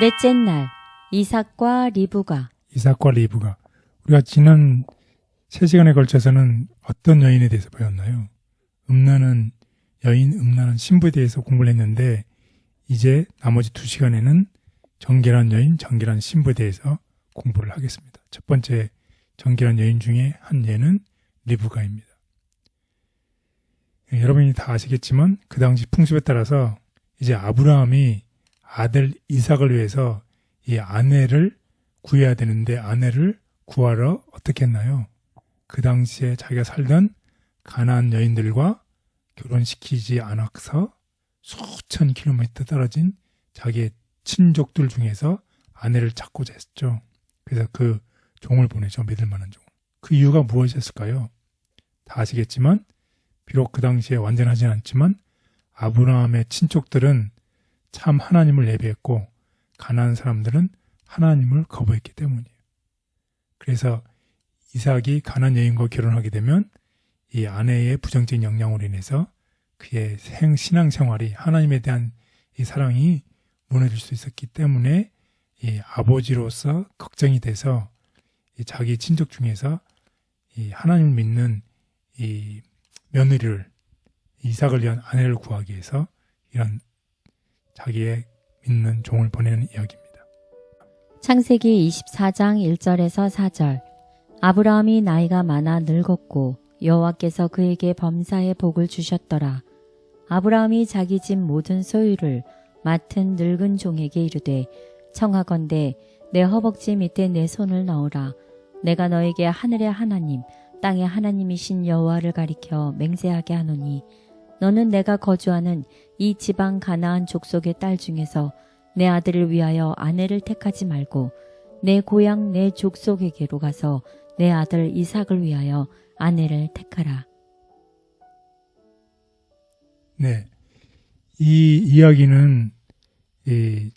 넷째 날 이삭과 리브가 이삭과 리브가 우리가 지난 세 시간에 걸쳐서는 어떤 여인에 대해서 배웠나요? 음란한 여인, 음란한 신부에 대해서 공부를 했는데 이제 나머지 두 시간에는 정결한 여인, 정결한 신부에 대해서 공부를 하겠습니다. 첫 번째 정결한 여인 중에 한 예는 리브가입니다. 예, 여러분이 다 아시겠지만 그 당시 풍습에 따라서 이제 아브라함이 아들 이삭을 위해서 이 아내를 구해야 되는데 아내를 구하러 어떻게 했나요? 그 당시에 자기가 살던 가나안 여인들과 결혼시키지 않아서 수천 킬로미터 떨어진 자기의 친족들 중에서 아내를 찾고자 했죠. 그래서 그 종을 보내죠. 믿을 만한 종. 그 이유가 무엇이었을까요? 다 아시겠지만 비록 그 당시에 완전하진 않지만 아브라함의 친족들은 참 하나님을 예배했고 가난한 사람들은 하나님을 거부했기 때문이에요. 그래서 이삭이 가난 여인과 결혼하게 되면 이 아내의 부정적인 영향으로 인해서 그의 생, 신앙 생활이 하나님에 대한 이 사랑이 무너질 수 있었기 때문에 이 아버지로서 걱정이 돼서 이 자기 친족 중에서 이 하나님을 믿는 이 며느리를 이삭을 위한 아내를 구하기 위해서 이런 자기의 믿는 종을 보내는 이야기입니다. 창세기 24장 1절에서 4절 아브라함이 나이가 많아 늙었고 여호와께서 그에게 범사의 복을 주셨더라. 아브라함이 자기 집 모든 소유를 맡은 늙은 종에게 이르되 청하건대 내 허벅지 밑에 내 손을 넣으라. 내가 너에게 하늘의 하나님 땅의 하나님이신 여호와를 가리켜 맹세하게 하노니 너는 내가 거주하는 이 지방 가나안 족속의 딸 중에서 내 아들을 위하여 아내를 택하지 말고 내 고향 내 족속에게로 가서 내 아들 이삭을 위하여 아내를 택하라. 네. 이 이야기는 이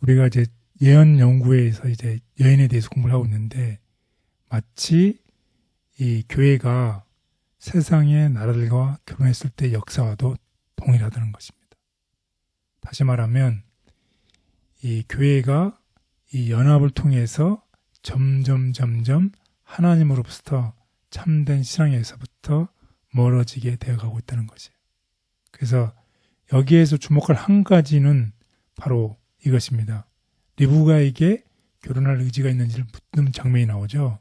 우리가 이제 예언 연구에서 이제 여인에 대해서 공부를 하고 있는데 마치 이 교회가 세상의 나라들과 결혼했을 때 역사와도 동일하다는 것입니다. 다시 말하면 이 교회가 이 연합을 통해서 점점 점점 하나님으로부터 참된 신앙에서부터 멀어지게 되어가고 있다는 것이에요. 그래서 여기에서 주목할 한 가지는 바로 이것입니다. 리브가에게 결혼할 의지가 있는지를 묻는 장면이 나오죠.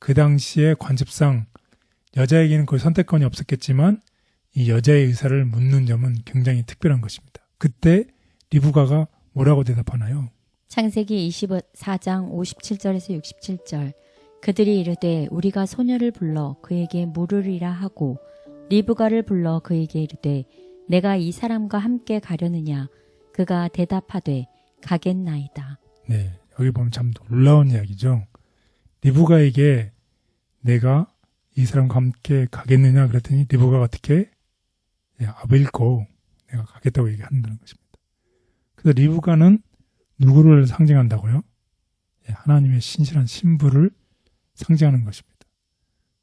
그 당시에 관습상 여자에게는 그 선택권이 없었겠지만 이 여자의 의사를 묻는 점은 굉장히 특별한 것입니다. 그때 리브가가 뭐라고 대답하나요? 창세기 24장 57절에서 67절 그들이 이르되 우리가 소녀를 불러 그에게 물으리라 하고 리브가를 불러 그에게 이르되 내가 이 사람과 함께 가려느냐 그가 대답하되 가겠나이다. 네, 여기 보면 참 놀라운 이야기죠. 리브가에게 내가 이 사람과 함께 가겠느냐 그랬더니 리브가가 어떻게 예, 아벨고 내가 가겠다고 얘기한다는 것입니다. 그래서 리브가는 누구를 상징한다고요? 예, 하나님의 신실한 신부를 상징하는 것입니다.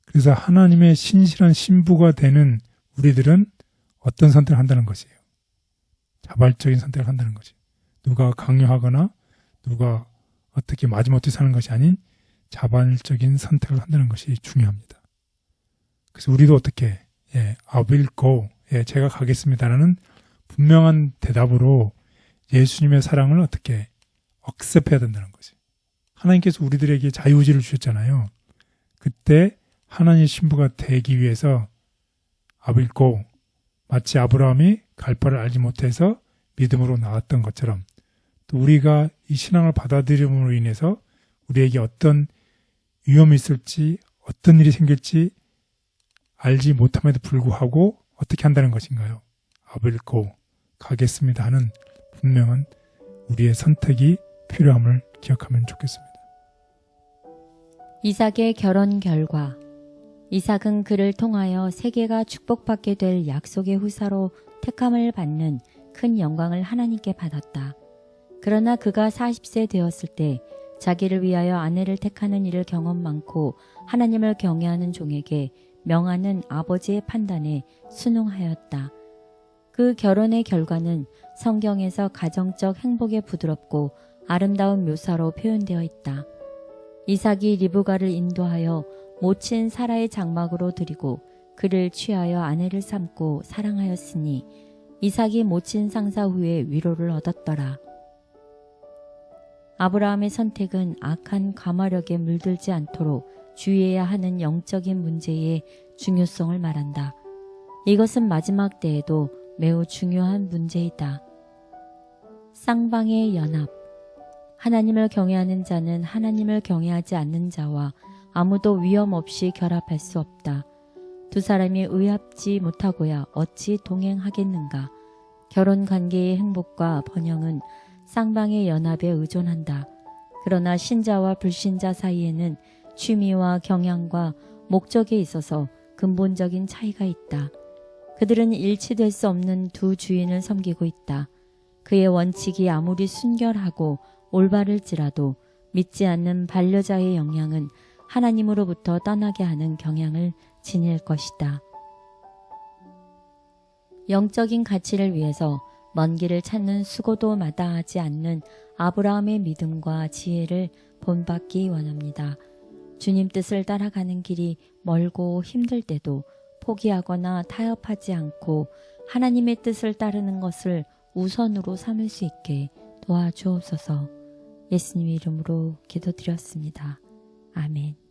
그래서 하나님의 신실한 신부가 되는 우리들은 어떤 선택을 한다는 것이에요. 자발적인 선택을 한다는 것이. 누가 강요하거나 누가 어떻게 마지못해 사는 것이 아닌 자발적인 선택을 한다는 것이 중요합니다. 그래서 우리도 어떻게 예, I will go. 예, 제가 가겠습니다라는 분명한 대답으로 예수님의 사랑을 어떻게 억셉해야 된다는 거지. 하나님께서 우리들에게 자유의지를 주셨잖아요. 그때 하나님의 신부가 되기 위해서 아빌고 마치 아브라함이 갈 바를 알지 못해서 믿음으로 나왔던 것처럼 또 우리가 이 신앙을 받아들임으로 인해서 우리에게 어떤 위험이 있을지 어떤 일이 생길지 알지 못함에도 불구하고 어떻게 한다는 것인가요? 아벨고 가겠습니다 하는 분명한 우리의 선택이 필요함을 기억하면 좋겠습니다. 이삭의 결혼 결과 이삭은 그를 통하여 세계가 축복받게 될 약속의 후사로 택함을 받는 큰 영광을 하나님께 받았다. 그러나 그가 40세 되었을 때 자기를 위하여 아내를 택하는 일을 경험 많고 하나님을 경외하는 종에게 명하는 아버지의 판단에 순응하였다. 그 결혼의 결과는 성경에서 가정적 행복에 부드럽고 아름다운 묘사로 표현되어 있다. 이삭이 리브가를 인도하여 모친 사라의 장막으로 들이고 그를 취하여 아내를 삼고 사랑하였으니 이삭이 모친 상사 후에 위로를 얻었더라. 아브라함의 선택은 악한 가마력에 물들지 않도록 주의해야 하는 영적인 문제의 중요성을 말한다. 이것은 마지막 때에도 매우 중요한 문제이다. 쌍방의 연합. 하나님을 경외하는 자는 하나님을 경외하지 않는 자와 아무도 위험 없이 결합할 수 없다. 두 사람이 의합지 못하고야 어찌 동행하겠는가. 결혼 관계의 행복과 번영은 쌍방의 연합에 의존한다. 그러나 신자와 불신자 사이에는 취미와 경향과 목적에 있어서 근본적인 차이가 있다. 그들은 일치될 수 없는 두 주인을 섬기고 있다. 그의 원칙이 아무리 순결하고 올바를지라도 믿지 않는 반려자의 영향은 하나님으로부터 떠나게 하는 경향을 지닐 것이다. 영적인 가치를 위해서 먼 길을 찾는 수고도 마다하지 않는 아브라함의 믿음과 지혜를 본받기 원합니다. 주님 뜻을 따라가는 길이 멀고 힘들 때도 포기하거나 타협하지 않고 하나님의 뜻을 따르는 것을 우선으로 삼을 수 있게 도와주옵소서 예수님의 이름으로 기도드렸습니다. 아멘.